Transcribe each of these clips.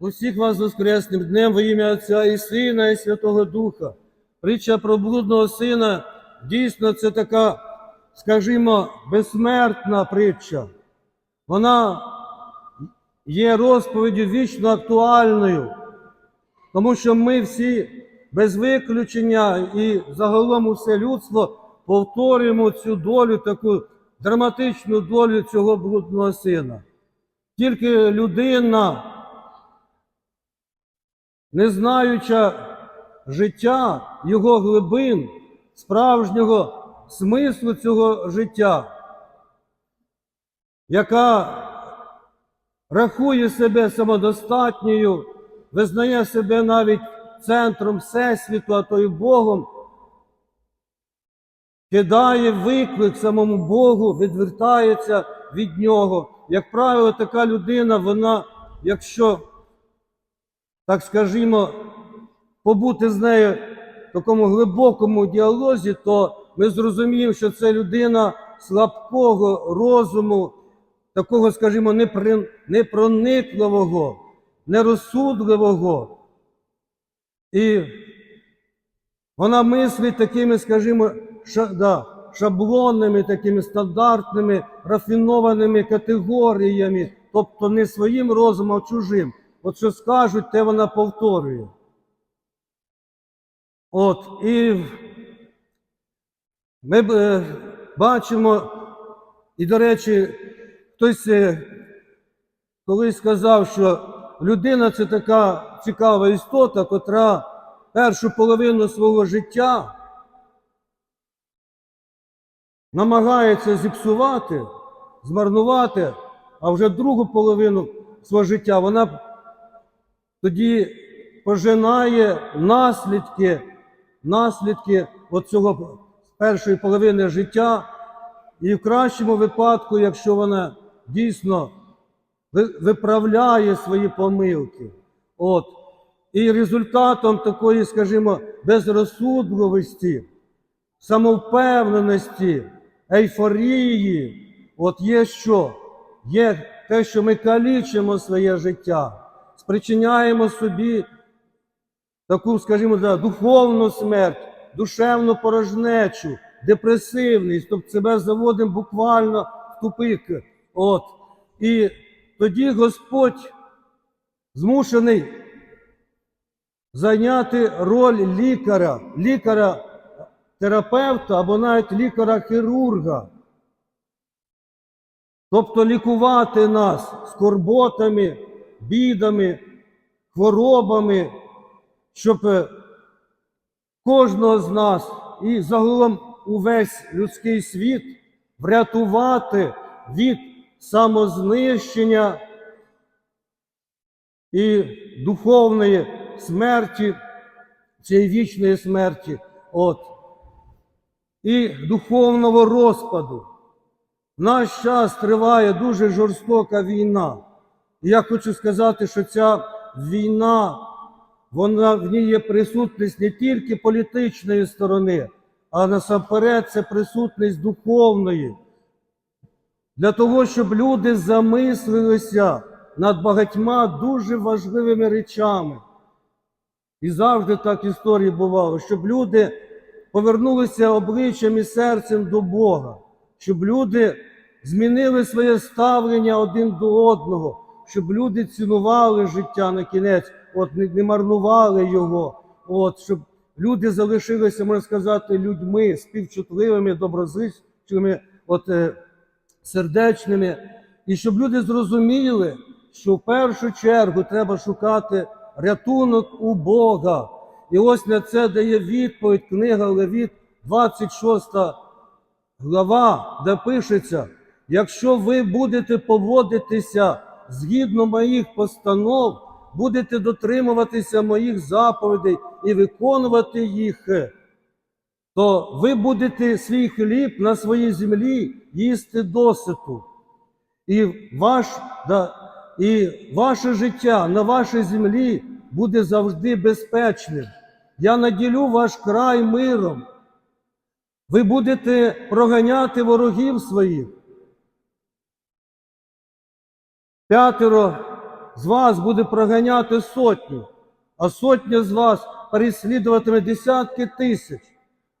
Усіх вас з воскресним днем во ім'я Отця і Сина, і Святого Духа. Притча про блудного сина дійсно це така, скажімо, безсмертна притча. Вона є розповіддю вічно актуальною, тому що ми всі без виключення і загалом усе людство повторюємо цю долю, таку драматичну долю цього блудного сина. Тільки людина, не знаюча життя, його глибин, справжнього смислу цього життя, яка рахує себе самодостатньою, визнає себе навіть центром Всесвіту, а то й Богом, кидає виклик самому Богу, відвертається від нього. Як правило, така людина, вона, якщо, так скажімо, побути з нею в такому глибокому діалозі, то ми зрозуміємо, що це людина слабкого розуму, такого, скажімо, непроникливого, нерозсудливого. І вона мислить такими, скажімо, шаблонними, такими стандартними, рафінованими категоріями, тобто не своїм розумом, а чужим. От що скажуть, те вона повторює. От, і ми е, бачимо, і, до речі, хтось е, колись сказав, що людина це така цікава істота, котра першу половину свого життя намагається зіпсувати, змарнувати, а вже другу половину свого життя вона тоді пожинає наслідки, наслідки от цього першої половини життя. І в кращому випадку, якщо вона дійсно виправляє свої помилки. От. І результатом такої, скажімо, безрозсудливості, самовпевненості, ейфорії, от є що? Є те, що ми калічимо своє життя, спричиняємо собі таку, скажімо, да, духовну смерть, душевну порожнечу, депресивність, тобто себе заводимо буквально в тупик. От. І тоді Господь змушений зайняти роль лікаря, лікаря-терапевта або навіть лікаря-хірурга. Тобто лікувати нас скорботами, бідами, хворобами, щоб е, кожного з нас і загалом увесь людський світ врятувати від самознищення і духовної смерті, цієї вічної смерті, от, і духовного розпаду. В наш час триває дуже жорстока війна. І я хочу сказати, що ця війна, вона в ній є присутність не тільки політичної сторони, а насамперед це присутність духовної. Для того, щоб люди замислилися над багатьма дуже важливими речами. І завжди так історії бувало, щоб люди повернулися обличчям і серцем до Бога, щоб люди змінили своє ставлення один до одного, щоб люди цінували життя на кінець, от не, не марнували його, от, щоб люди залишилися, можна сказати, людьми співчутливими, доброзичливими, от, е, сердечними, і щоб люди зрозуміли, що в першу чергу треба шукати рятунок у Бога. І ось на це дає відповідь книга Левіт, 26 глава, де пишеться: якщо ви будете поводитися згідно моїх постанов, будете дотримуватися моїх заповідей і виконувати їх, то ви будете свій хліб на своїй землі їсти доситу. І, ваш, да, і ваше життя на вашій землі буде завжди безпечним. Я наділю ваш край миром. Ви будете проганяти ворогів своїх. П'ятеро з вас буде проганяти сотню, а сотня з вас переслідуватиме десятки тисяч.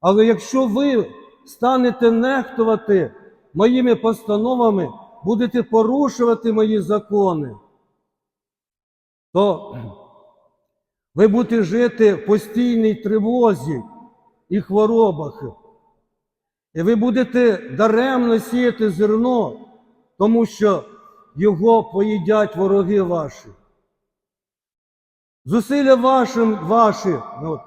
Але якщо ви станете нехтувати моїми постановами, будете порушувати мої закони, то ви будете жити в постійній тривозі і хворобах. І ви будете даремно сіяти зерно, тому що його поїдять вороги ваші. Зусилля вашим, ваші ну,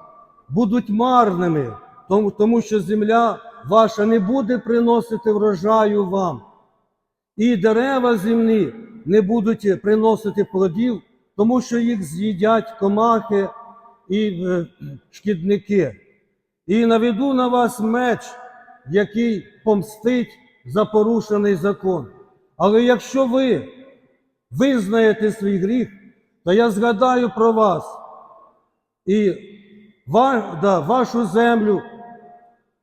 будуть марними, тому, тому що земля ваша не буде приносити врожаю вам. І дерева земні не будуть приносити плодів, тому що їх з'їдять комахи і е, шкідники. І наведу на вас меч, який помстить за порушений закон. Але якщо ви визнаєте свій гріх, то я згадаю про вас і вашу землю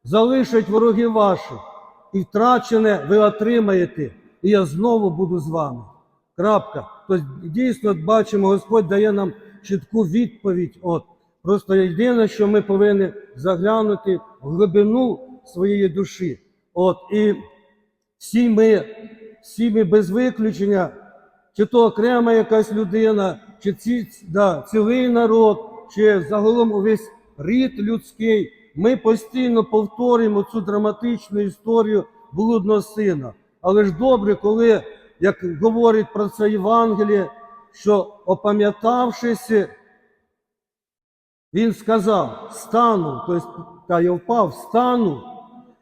залишать вороги ваші, і втрачене ви отримаєте, і я знову буду з вами. Крапка. Тобто дійсно бачимо, Господь дає нам чітку відповідь. От. Просто єдине, що ми повинні заглянути в глибину своєї душі. От, і всі ми, всі ми без виключення, чи то окрема якась людина, чи ці, да, цілий народ, чи загалом увесь рід людський, ми постійно повторюємо цю драматичну історію блудного сина. Але ж добре, коли, як говорить про це Євангеліє, що опам'ятавшись, він сказав: стану, тобто я впав, стану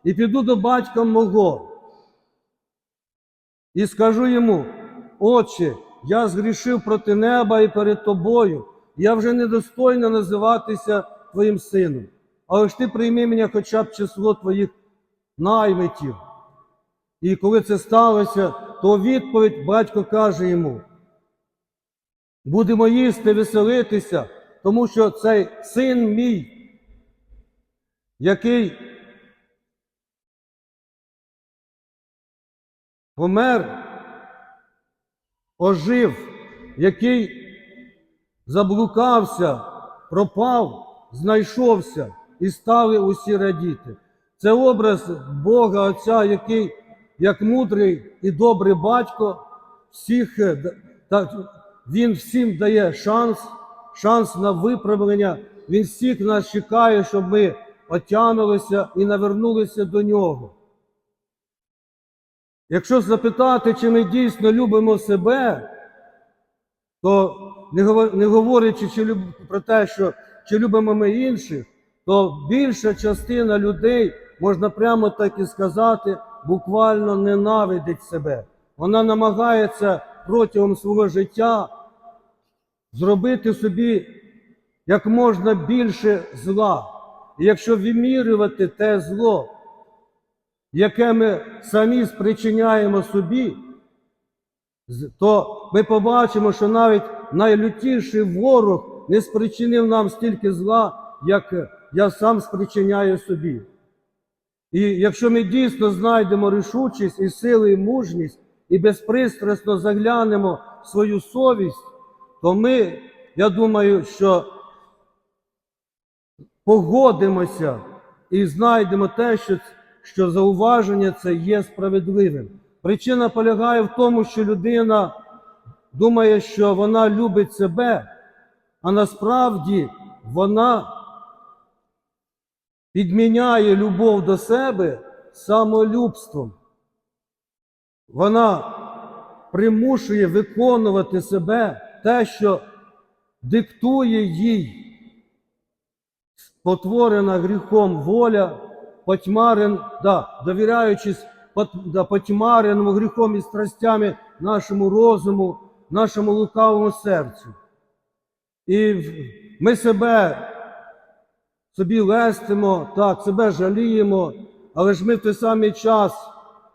і піду до батька мого. І скажу йому, Отче, я згрішив проти неба і перед тобою, я вже недостойно називатися твоїм сином. Але ж ти прийми мене хоча б число твоїх наймитів. І коли це сталося, то відповідь батько каже йому: будемо їсти, веселитися, тому що цей син мій, який помер, ожив, який заблукався, пропав, знайшовся і стали усі радіти. Це образ Бога Отця, який, як мудрий і добрий батько, всіх, е, він всім дає шанс, шанс на виправлення. Він всіх нас чекає, щоб ми отямилися і навернулися до нього. Якщо запитати, чи ми дійсно любимо себе, то не говорячи чи про те, що чи любимо ми інших, то більша частина людей, можна прямо так і сказати, буквально ненавидить себе. Вона намагається протягом свого життя зробити собі як можна більше зла. І якщо вимірювати те зло, яке ми самі спричиняємо собі, то ми побачимо, що навіть найлютіший ворог не спричинив нам стільки зла, як я сам спричиняю собі. І якщо ми дійсно знайдемо рішучість і сили, і мужність, і безпристрасно заглянемо в свою совість, то ми, я думаю, що погодимося і знайдемо те, що, що зауваження це є справедливим. Причина полягає в тому, що людина думає, що вона любить себе, а насправді вона підміняє любов до себе самолюбством. Вона примушує виконувати себе те, що диктує їй потворена гріхом воля, потьмарен, да, довіряючись да, потьмареному гріхом і страстями нашому розуму, нашому лукавому серцю. І ми себе собі лестимо, так, себе жаліємо, але ж ми в той самий час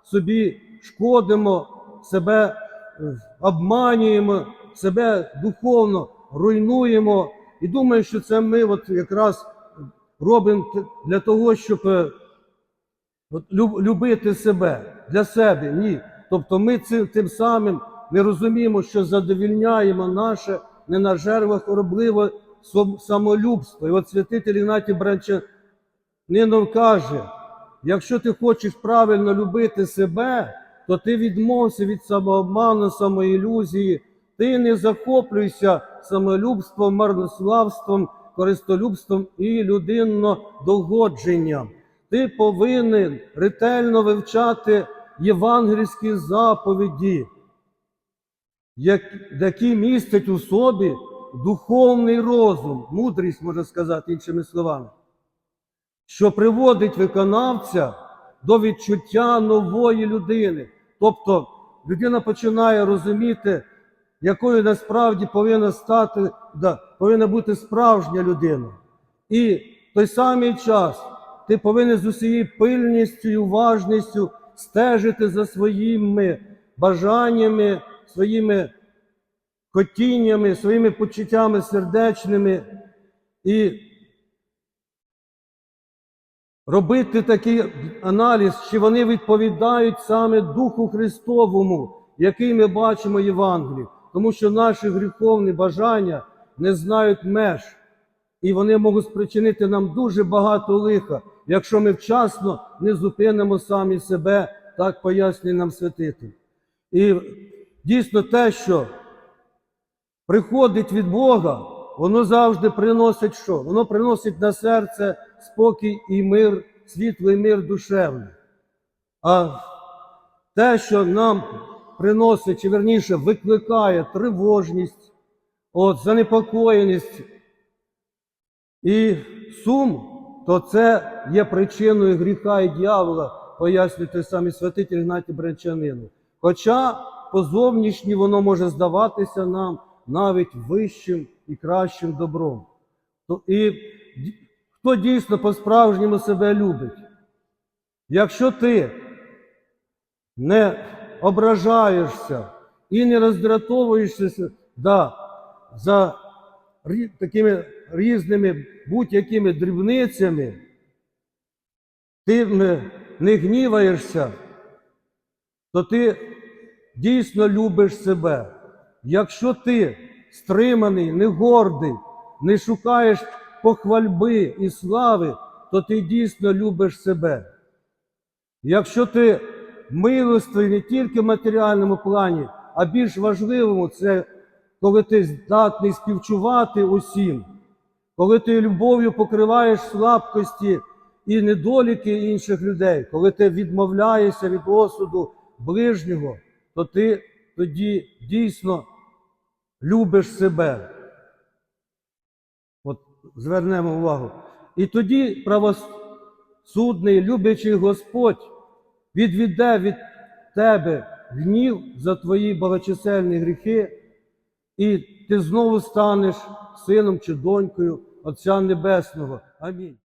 собі шкодимо, себе е, обманюємо, себе духовно руйнуємо і думаю, що це ми от якраз робимо для того, щоб е, любити себе для себе. Ні. Тобто ми цим тим самим не розуміємо, що задовільняємо наше ненажерливе хоробливе сом- самолюбство. І от святитель Ігнатій Бранчанинов каже, якщо ти хочеш правильно любити себе, то ти відмовся від самообману, самоілюзії, ти не захоплюйся самолюбством, марнославством, користолюбством і людинно-догодженням. Ти повинен ретельно вивчати євангельські заповіді, які містять у собі духовний розум, мудрість, можна сказати, іншими словами, що приводить виконавця до відчуття нової людини. Тобто людина починає розуміти, якою насправді повинна стати, повинна бути справжня людина. І в той самий час ти повинен з усією пильністю і уважністю стежити за своїми бажаннями, своїми хотіннями, своїми почуттями сердечними і робити такий аналіз, чи вони відповідають саме Духу Христовому, який ми бачимо в Євангелії. Тому що наші гріховні бажання не знають меж, і вони можуть спричинити нам дуже багато лиха, якщо ми вчасно не зупинимо самі себе, так пояснює нам святитель. І дійсно те, що приходить від Бога, воно завжди приносить що? Воно приносить на серце спокій і мир, світлий мир душевний. А те, що нам приносить, чи верніше викликає тривожність, от, занепокоєність і сум, то це є причиною гріха і дьявола, пояснює той самий святитель Ігнатій Брянчанину. Хоча по зовнішній воно може здаватися нам навіть вищим і кращим добром. І хто дійсно по-справжньому себе любить? Якщо ти не ображаєшся і не роздратовуєшся да, за такими різними будь-якими дрібницями, ти не- гніваєшся, то ти дійсно любиш себе. Якщо ти стриманий, не гордий, не шукаєш похвальби і слави, то ти дійсно любиш себе. Якщо ти милостивий не тільки в матеріальному плані, а більш важливому, це коли ти здатний співчувати усім, коли ти любов'ю покриваєш слабкості і недоліки інших людей, коли ти відмовляєшся від осуду ближнього, то ти тоді дійсно любиш себе. От звернемо увагу. І тоді правосудний, люблячий Господь відведе від тебе гнів за твої багачисельні гріхи, і ти знову станеш сином чи донькою Отця Небесного. Амінь.